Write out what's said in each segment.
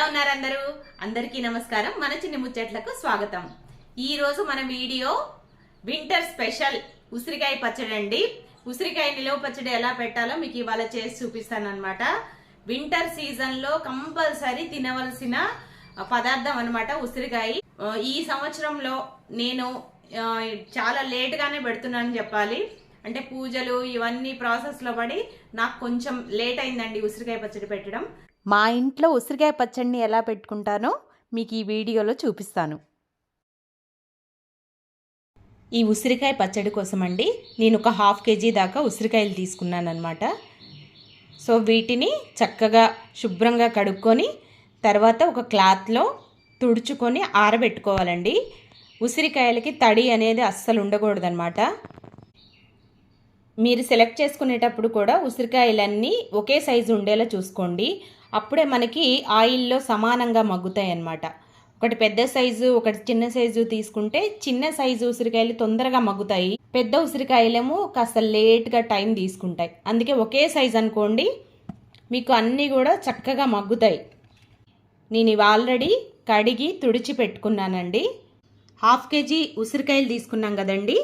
ఎలా ఉన్నారు అందరూ? అందరికీ నమస్కారం. మన చిన్ని ముచ్చట్లకు స్వాగతం. ఈ రోజు మన వీడియో వింటర్ స్పెషల్ ఉసిరికాయ పచ్చడి అండి. ఉసిరికాయ నిలువ పచ్చడి ఎలా పెట్టాలో మీకు ఇవాళ చేసి చూపిస్తాను అనమాట వింటర్ సీజన్లో కంపల్సరీ తినవలసిన పదార్థం అనమాట ఉసిరికాయ. ఈ సంవత్సరంలో నేను చాలా లేట్ గానే చెప్పాలి. అంటే పూజలు ఇవన్నీ ప్రాసెస్లో పడి నాకు కొంచెం లేట్ అయిందండి ఉసిరికాయ పచ్చడి పెట్టడం. మా ఇంట్లో ఉసిరికాయ పచ్చడిని ఎలా పెట్టుకుంటానో మీకు ఈ వీడియోలో చూపిస్తాను. ఈ ఉసిరికాయ పచ్చడి కోసం అండి నేను ఒక హాఫ్ కేజీ దాకా ఉసిరికాయలు తీసుకున్నాను అనమాట సో వీటిని చక్కగా శుభ్రంగా కడుక్కొని తర్వాత ఒక క్లాత్లో తుడుచుకొని ఆరబెట్టుకోవాలండి. ఉసిరికాయలకి తడి అనేది అస్సలు ఉండకూడదనమాట మీరు సెలెక్ట్ చేసుకునేటప్పుడు కూడా ఉసిరికాయలన్నీ ఒకే సైజు ఉండేలా చూసుకోండి. అప్పుడే మనకి ఆయిల్లో సమానంగా మగ్గుతాయి అన్నమాట ఒకటి పెద్ద సైజు ఒకటి చిన్న సైజు తీసుకుంటే చిన్న సైజు ఉసిరికాయలు తొందరగా మగ్గుతాయి. పెద్ద ఉసిరికాయలేమో కాస్త లేట్గా టైం తీసుకుంటాయి. అందుకే ఒకే సైజు అనుకోండి మీకు అన్నీ కూడా చక్కగా మగ్గుతాయి. నేను ఇవి ఆల్రెడీ కడిగి తుడిచి పెట్టుకున్నానండి. హాఫ్ కేజీ ఉసిరికాయలు తీసుకున్నాం కదండి.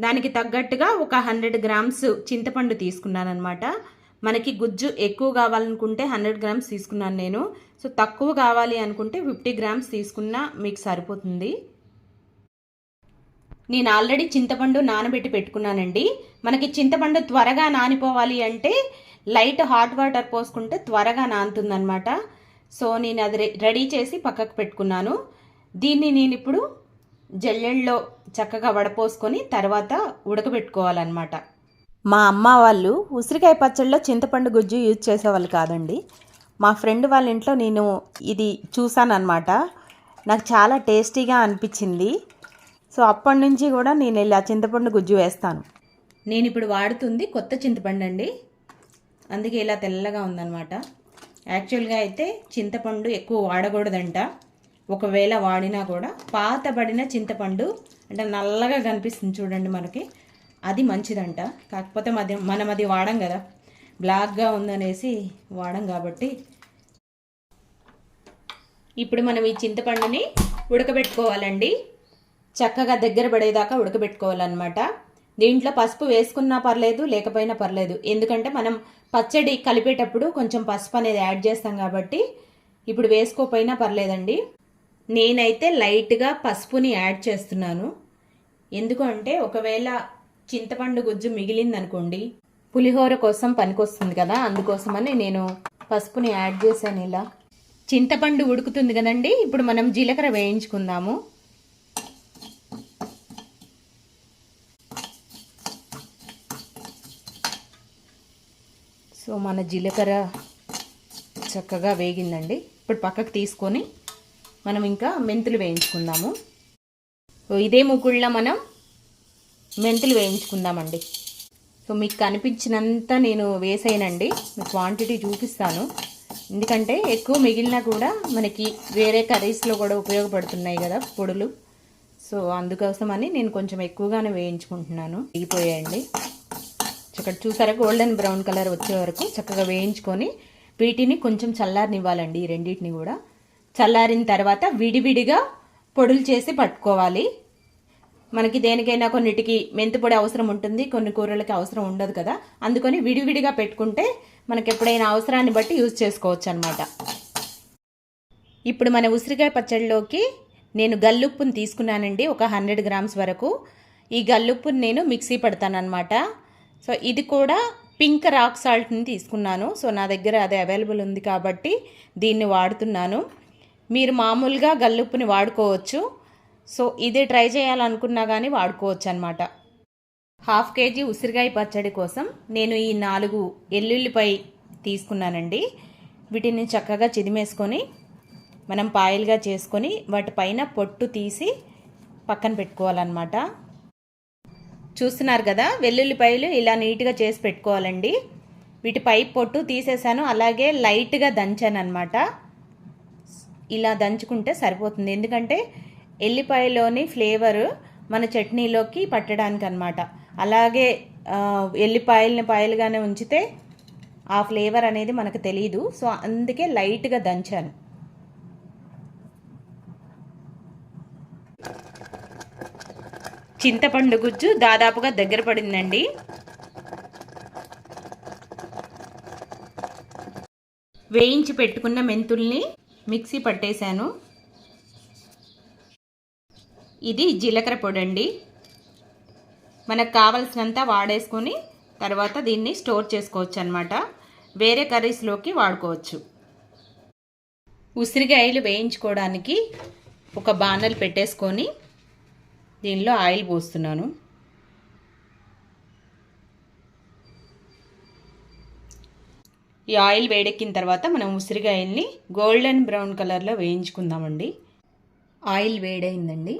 దానికి తగ్గట్టుగా ఒక హండ్రెడ్ గ్రామ్స్ చింతపండు తీసుకున్నాను అనమాట మనకి గుజ్జు ఎక్కువ కావాలనుకుంటే హండ్రెడ్ గ్రామ్స్ తీసుకున్నాను నేను. సో తక్కువ కావాలి అనుకుంటే ఫిఫ్టీ గ్రామ్స్ తీసుకున్నా మీకు సరిపోతుంది. నేను ఆల్రెడీ చింతపండు నానబెట్టి పెట్టుకున్నానండి. మనకి చింతపండు త్వరగా నానిపోవాలి అంటే లైట్ హాట్ వాటర్ పోసుకుంటే త్వరగా నానుతుందనమాట సో నేను అది రెడీ చేసి పక్కకు పెట్టుకున్నాను. దీన్ని నేను ఇప్పుడు జల్లెళ్ళలో చక్కగా వడపోసుకొని తర్వాత ఉడకబెట్టుకోవాలన్నమాట. మా అమ్మ వాళ్ళు ఉసిరికాయ పచ్చడిలో చింతపండు గుజ్జు యూజ్ చేసేవాళ్ళు కాదండి. మా ఫ్రెండ్ వాళ్ళ ఇంట్లో నేను ఇది చూసానమాట నాకు చాలా టేస్టీగా అనిపించింది. సో అప్పటి నుంచి కూడా నేను ఇలా చింతపండు గుజ్జు వేస్తాను. నేను ఇప్పుడు వాడుతుంది కొత్త చింతపండు అండి. అందుకే ఇలా తెల్లగా ఉందన్నమాట. యాక్చువల్గా అయితే చింతపండు ఎక్కువ వాడకూడదంట. ఒకవేళ వాడినా కూడా పాతబడిన చింతపండు అంటే నల్లగా కనిపిస్తుంది చూడండి మనకి. అది మంచిదంట. కాకపోతే మధ్య మనం అది వాడం కదా. బ్లాక్గా ఉందనేసి వాడం కాబట్టి. ఇప్పుడు మనం ఈ చింతపండుని ఉడకబెట్టుకోవాలండి. చక్కగా దగ్గర పడేదాకా ఉడకబెట్టుకోవాలన్నమాట. దీంట్లో పసుపు వేసుకున్నా పర్లేదు లేకపోయినా పర్లేదు. ఎందుకంటే మనం పచ్చడి కలిపేటప్పుడు కొంచెం పసుపు అనేది యాడ్ చేస్తాం కాబట్టి ఇప్పుడు వేసుకోపోయినా పర్లేదండి. నేనైతే లైట్గా పసుపుని యాడ్ చేస్తున్నాను. ఎందుకంటే ఒకవేళ చింతపండు గుజ్జు మిగిలిందనుకోండి పులిహోర కోసం పనికొస్తుంది కదా అందుకోసమని నేను పసుపుని యాడ్ చేశాను ఇలా. చింతపండు ఉడుకుతుంది కదండి ఇప్పుడు మనం జీలకర్ర వేయించుకుందాము. సో మన జీలకర్ర చక్కగా వేగిందండి. ఇప్పుడు పక్కకు తీసుకొని మనం ఇంకా మెంతులు వేయించుకుందాము. ఇదే ముకుళ్ళ మనం మెంతులు వేయించుకుందామండి. సో మీకు కనిపించినంత నేను వేసేయనండి మీకు క్వాంటిటీ చూపిస్తాను. ఎందుకంటే ఎక్కువ మిగిలినా కూడా మనకి వేరే కర్రీస్లో కూడా ఉపయోగపడుతున్నాయి కదా పొడులు. సో అందుకోసమని నేను కొంచెం ఎక్కువగానే వేయించుకుంటున్నాను. వేగిపోయాయండి ఇక్కడ చూసారా? గోల్డెన్ బ్రౌన్ కలర్ వచ్చే వరకు చక్కగా వేయించుకొని వీటిని కొంచెం చల్లారనివ్వాలండి ఈ రెండింటిని కూడా. చల్లారిన తర్వాత విడివిడిగా పొడులు చేసి పట్టుకోవాలి. మనకి దేనికైనా కొన్నిటికి మెంతిపొడి అవసరం ఉంటుంది కొన్ని కూరలకి అవసరం ఉండదు కదా. అందుకని విడివిడిగా పెట్టుకుంటే మనకి ఎప్పుడైనా అవసరాన్ని బట్టి యూజ్ చేసుకోవచ్చు అనమాట ఇప్పుడు మన ఉసిరికాయ పచ్చడిలోకి నేను గల్లుప్పుని తీసుకున్నానండి ఒక హండ్రెడ్ గ్రామ్స్ వరకు. ఈ గల్లుప్పుని నేను మిక్సీ పెడతానమాట సో ఇది కూడా పింక్ రాక్ సాల్ట్ని తీసుకున్నాను. సో నా దగ్గర అది అవైలబుల్ ఉంది కాబట్టి దీన్ని వాడుతున్నాను. మీరు మామూలుగా గల్లుప్పుని వాడుకోవచ్చు. సో ఇది ట్రై చేయాలనుకున్నా కానీ వాడుకోవచ్చు అనమాట హాఫ్ కేజీ ఉసిరికాయ పచ్చడి కోసం నేను ఈ నాలుగు ఎల్లుల్లిపై తీసుకున్నానండి. వీటిని చక్కగా చిదిమేసుకొని మనం పాయలుగా చేసుకొని వాటిపైన పొట్టు తీసి పక్కన పెట్టుకోవాలన్నమాట. చూస్తున్నారు కదా వెల్లుల్లిపాయలు ఇలా నీట్గా చేసి పెట్టుకోవాలండి. వీటి పై పొట్టు తీసేసాను అలాగే లైట్గా దంచాను అనమాట ఇలా దంచుకుంటే సరిపోతుంది. ఎందుకంటే ఎల్లిపాయలోని ఫ్లేవర్ మన చట్నీలోకి పట్టడానికి అనమాట అలాగే ఎల్లిపాయలని పాయలుగానే ఉంచితే ఆ ఫ్లేవర్ అనేది మనకు తెలియదు సో అందుకే లైట్గా దంచాను. చింతపండు గుజ్జు దాదాపుగా దగ్గర పడిందండి. వేయించి పెట్టుకున్న మెంతుల్ని మిక్సీ పట్టేశాను. ఇది జీలకర్ర పొడి అండి మనకు కావలసినంత వాడేసుకొని తర్వాత దీన్ని స్టోర్ చేసుకోవచ్చు అనమాట వేరే కర్రీస్లోకి వాడుకోవచ్చు. ఉసిరికాయలు వేయించుకోవడానికి ఒక బాణలు పెట్టేసుకొని దీనిలో ఆయిల్ పోస్తున్నాను. ఈ ఆయిల్ వేడెక్కిన తర్వాత మనం ఉసిరికాయల్ని గోల్డెన్ బ్రౌన్ కలర్లో వేయించుకుందామండి. ఆయిల్ వేడైందండి.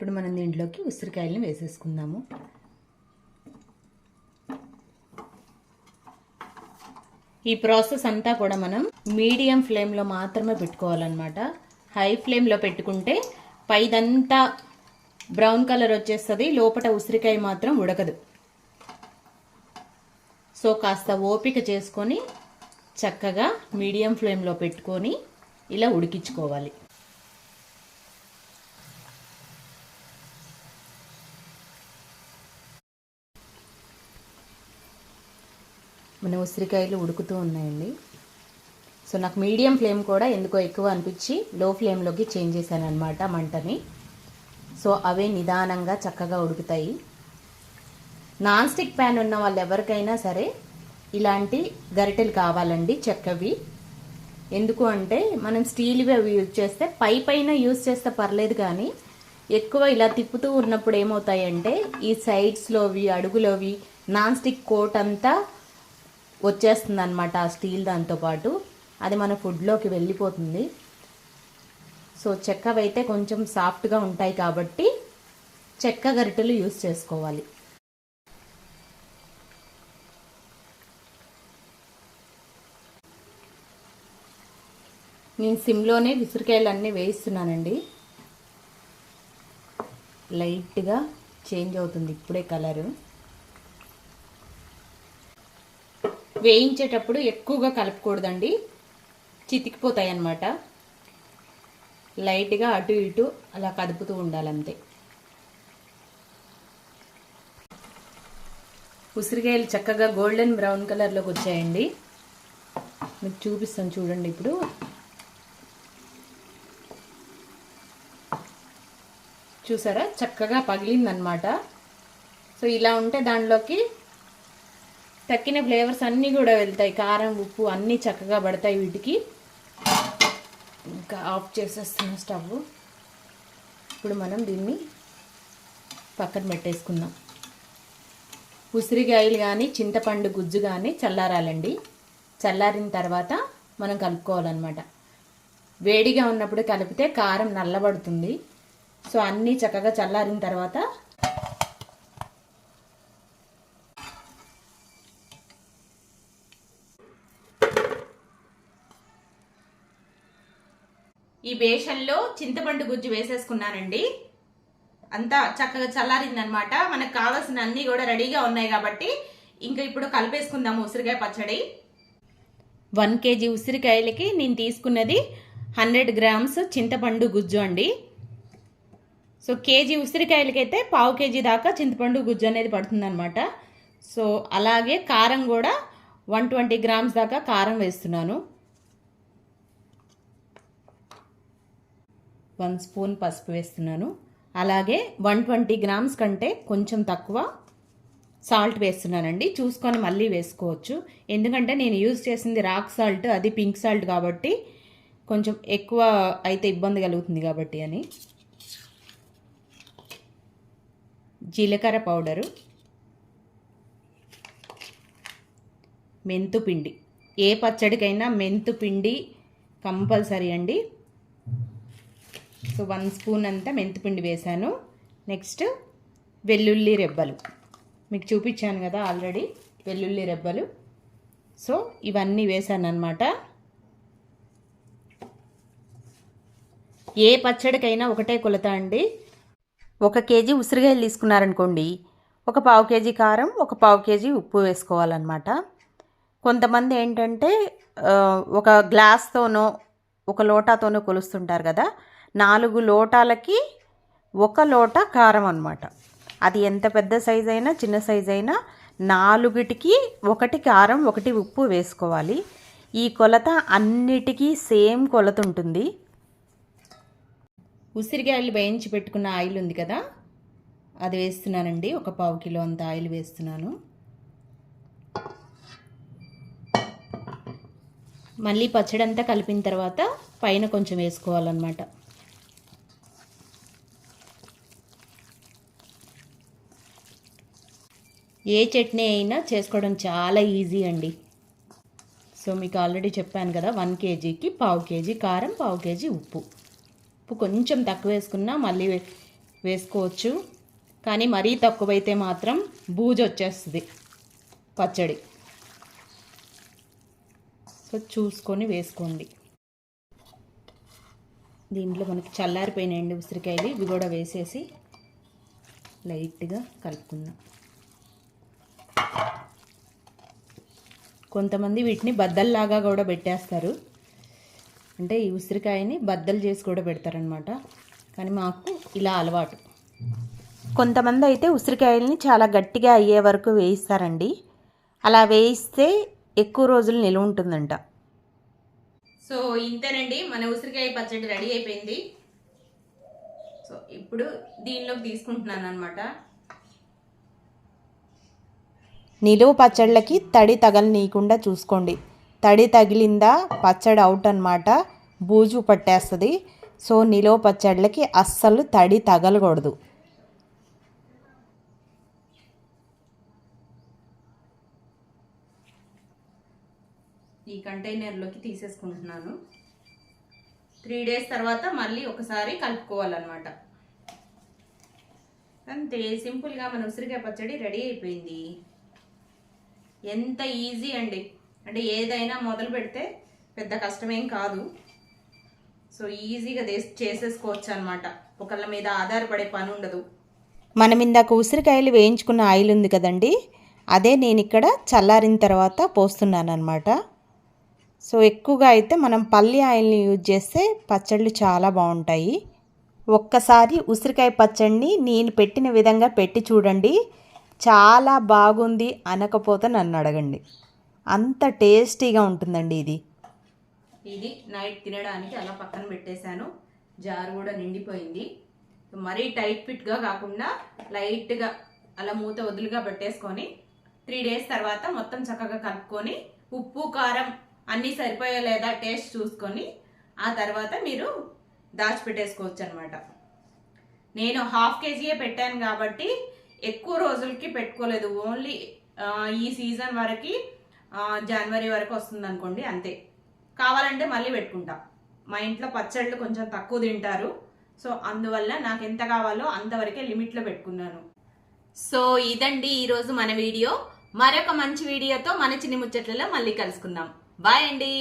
ఇప్పుడు మనం దీంట్లోకి ఉసిరికాయలను వేసేసుకుందాము. ఈ ప్రాసెస్ అంతా కూడా మనం మీడియం ఫ్లేమ్లో మాత్రమే పెట్టుకోవాలన్నమాట. హై ఫ్లేమ్లో పెట్టుకుంటే పైదంతా బ్రౌన్ కలర్ వచ్చేస్తుంది లోపల ఉసిరికాయ మాత్రం ఉడకదు. సో కాస్త ఓపిక చేసుకొని చక్కగా మీడియం ఫ్లేమ్లో పెట్టుకొని ఇలా ఉడికించుకోవాలి. మన ఉసిరికాయలు ఉడుకుతూ ఉన్నాయండి. సో నాకు మీడియం ఫ్లేమ్ కూడా ఎందుకో ఎక్కువ అనిపించి లో ఫ్లేమ్లోకి చేంజ్ చేశాను అనమాట మంటని. సో అవే నిదానంగా చక్కగా ఉడుకుతాయి. నాన్ స్టిక్ ప్యాన్ ఉన్న వాళ్ళు ఎవరికైనా సరే ఇలాంటి గరిటెలు కావాలండి చెక్కవి. ఎందుకు అంటే మనం స్టీల్వి అవి యూజ్ చేస్తే పై పైన యూజ్ చేస్తే పర్లేదు కానీ ఎక్కువ ఇలా తిప్పుతూ ఉన్నప్పుడు ఏమవుతాయంటే ఈ సైడ్స్లోవి అడుగులోవి నాన్ స్టిక్ కోట్ అంతా వచ్చేస్తుంది అనమాట ఆ స్టీల్ దాంతోపాటు అది మన ఫుడ్లోకి వెళ్ళిపోతుంది. సో చెక్కవైతే కొంచెం సాఫ్ట్గా ఉంటాయి కాబట్టి చెక్క గరిటెలు యూస్ చేసుకోవాలి. నేను సిమ్లోనే విసిరికాయలన్నీ అన్నీ వేయిస్తున్నానండి. లైట్గా చేంజ్ అవుతుంది ఇప్పుడే కలరు. వేయించేటప్పుడు ఎక్కువగా కలపకూడదండి. చితికిపోతాయి అన్నమాట లైట్గా అటు ఇటు అలా కదుపుతూ ఉండాలంతే. ఉసిరికాయలు చక్కగా గోల్డెన్ బ్రౌన్ కలర్లోకి వచ్చాయండి. మీకు చూపిస్తాను చూడండి ఇప్పుడు. చూసారా? చక్కగా పగిలిందనమాట సో ఇలా ఉంటే దానిలోకి తక్కిన ఫ్లేవర్స్ అన్నీ కూడా వెళ్తాయి. కారం ఉప్పు అన్నీ చక్కగా పడతాయి వీటికి. ఇంకా ఆఫ్ చేసేస్తున్న స్టవ్. ఇప్పుడు మనం దీన్ని పక్కన పెట్టేసుకుందాం. ఉసిరికాయలు కానీ చింతపండు గుజ్జు కానీ చల్లారాలండి. చల్లారిన తర్వాత మనం కలుపుకోవాలన్నమాట. వేడిగా ఉన్నప్పుడు కలిపితే కారం నల్లబడుతుంది. సో అన్నీ చక్కగా చల్లారిన తర్వాత ఈ బేషన్లో చింతపండు గుజ్జు వేసేసుకున్నానండి. అంతా చక్కగా చల్లారిందనమాట మనకు కావాల్సిన అన్నీ కూడా రెడీగా ఉన్నాయి కాబట్టి ఇంకా ఇప్పుడు కలిపేసుకుందాము ఉసిరికాయ పచ్చడి. వన్ కేజీ ఉసిరికాయలకి నేను తీసుకున్నది హండ్రెడ్ గ్రామ్స్ చింతపండు గుజ్జు అండి. సో కేజీ ఉసిరికాయలకైతే పావు కేజీ దాకా చింతపండు గుజ్జు అనేది పడుతుందన్నమాట. సో అలాగే కారం కూడా వన్ ట్వంటీ గ్రామ్స్ దాకా కారం వేస్తున్నాను. వన్ స్పూన్ పసుపు వేస్తున్నాను. అలాగే వన్ ట్వంటీ గ్రామ్స్ కంటే కొంచెం తక్కువ సాల్ట్ వేస్తున్నానండి. చూసుకొని మళ్ళీ వేసుకోవచ్చు. ఎందుకంటే నేను యూజ్ చేసింది రాక్ సాల్ట్ అది పింక్ సాల్ట్ కాబట్టి కొంచెం ఎక్కువ అయితే ఇబ్బంది కలుగుతుంది కాబట్టి అని. జీలకర్ర పౌడరు మెంతు పిండి ఏ పచ్చడికైనా మెంతు పిండి కంపల్సరీ అండి. సో వన్ స్పూన్ అంతా మెంతిపిండి వేశాను. నెక్స్ట్ వెల్లుల్లి రెబ్బలు. మీకు చూపించాను కదా ఆల్రెడీ వెల్లుల్లి రెబ్బలు. సో ఇవన్నీ వేశాను అనమాట ఏ పచ్చడికైనా ఒకటే కొలత అండి. ఒక కేజీ ఉసిరికాయలు తీసుకున్నారనుకోండి ఒక పావు కేజీ కారం ఒక పావు కేజీ ఉప్పు వేసుకోవాలన్నమాట. కొంతమంది ఏంటంటే ఒక గ్లాస్తోనో ఒక లోటాతోనో కొలుస్తుంటారు కదా నాలుగు లోటాలకి ఒక లోట కారం అనమాట అది ఎంత పెద్ద సైజ్ అయినా చిన్న సైజ్ అయినా నాలుగిటికి ఒకటి కారం ఒకటి ఉప్పు వేసుకోవాలి. ఈ కొలత అన్నిటికీ సేమ్ కొలత ఉంటుంది. ఉసిరికాయలు వేయించి పెట్టుకున్న ఆయిల్ ఉంది కదా అది వేస్తున్నానండి. ఒక పావు కిలో అంత ఆయిల్ వేస్తున్నాను. మళ్ళీ పచ్చడి అంతా కలిపిన తర్వాత పైన కొంచెం వేసుకోవాలన్నమాట. ఏ చట్నీ అయినా చేసుకోవడం చాలా ఈజీ అండి. సో మీకు ఆల్రెడీ చెప్పాను కదా వన్ కేజీకి పావు కేజీ కారం పావు కేజీ ఉప్పు. ఉప్పు కొంచెం తక్కువ వేసుకున్నా మళ్ళీ వేసుకోవచ్చు. కానీ మరీ తక్కువైతే మాత్రం బూజు వచ్చేస్తుంది పచ్చడి. సో చూసుకొని వేసుకోండి. దీంట్లో మనకి చల్లారిపోయినాయండి ఉసిరికాయలు ఇవి కూడా వేసేసి లైట్గా కలుపుకుందాం. కొంతమంది వీటిని బద్దల్లాగా కూడా పెట్టేస్తారు. అంటే ఈ ఉసిరికాయని బద్దలు చేసి కూడా పెడతారనమాట కానీ మాకు ఇలా అలవాటు. కొంతమంది అయితే ఉసిరికాయల్ని చాలా గట్టిగా అయ్యే వరకు వేయిస్తారండి. అలా వేయిస్తే ఎక్కువ రోజులు నిలువ ఉంటుందంట. సో ఇంతేనండి. మన ఉసిరికాయ పచ్చడి రెడీ అయిపోయింది. సో ఇప్పుడు దీనిలోకి తీసుకుంటున్నాను అనమాట నిలువ పచ్చళ్ళకి తడి తగలనీయకుండా చూసుకోండి. తడి తగిలిందా పచ్చడి అవుట్ అనమాట బూజు పట్టేస్తుంది. సో నిలువ పచ్చళ్ళకి అస్సలు తడి తగలకూడదు. ఈ కంటైనర్లోకి తీసేసుకుంటున్నాను. త్రీ డేస్ తర్వాత మళ్ళీ ఒకసారి కలుపుకోవాలన్నమాట. అంతే సింపుల్గా మన ఉసిరికాయ పచ్చడి రెడీ అయిపోయింది. ఎంత ఈజీ అండి. అంటే ఏదైనా మొదలు పెడితే పెద్ద కష్టమేం కాదు. సో ఈజీగా చేసేసుకోవచ్చు అనమాట ఒకళ్ళ మీద ఆధారపడే పని ఉండదు. మనం ఇందాక ఉసిరికాయలు వేయించుకున్న ఆయిల్ ఉంది కదండి. అదే నేను ఇక్కడ చల్లారిన తర్వాత పోస్తున్నాను అనమాట సో ఎక్కువగా అయితే మనం పల్లి ఆయిల్ని యూజ్ చేస్తే పచ్చళ్ళు చాలా బాగుంటాయి. ఒక్కసారి ఉసిరికాయ పచ్చడిని నేను పెట్టిన విధంగా పెట్టి చూడండి. చాలా బాగుంది అనకపోతే నన్ను అడగండి. అంత టేస్టీగా ఉంటుందండి ఇది. ఇది నైట్ తినడానికి అలా పక్కన పెట్టేశాను. జారు కూడా నిండిపోయింది. మరీ టైట్ ఫిట్గా కాకుండా లైట్గా అలా మూత వదులుగా పెట్టేసుకొని త్రీ డేస్ తర్వాత మొత్తం చక్కగా కలుపుకొని ఉప్పు కారం అన్నీ సరిపోయా లేదా టేస్ట్ చూసుకొని ఆ తర్వాత మీరు దాచిపెట్టేసుకోవచ్చు అనమాట నేను హాఫ్ కేజీయే పెట్టాను కాబట్టి ఎక్కువ రోజులకి పెట్టుకోలేదు. ఓన్లీ ఈ సీజన్ వరకు జనవరి వరకు వస్తుంది అనుకోండి అంతే. కావాలంటే మళ్ళీ పెట్టుకుంటా. మా ఇంట్లో పచ్చళ్ళు కొంచెం తక్కువ తింటారు. సో అందువల్ల నాకు ఎంత కావాలో అంతవరకే లిమిట్లో పెట్టుకున్నాను. సో ఇదండి ఈరోజు మన వీడియో. మరొక మంచి వీడియోతో మన చిన్ని ముచ్చట్లలో మళ్ళీ కలుసుకుందాం. బాయ్ అండి.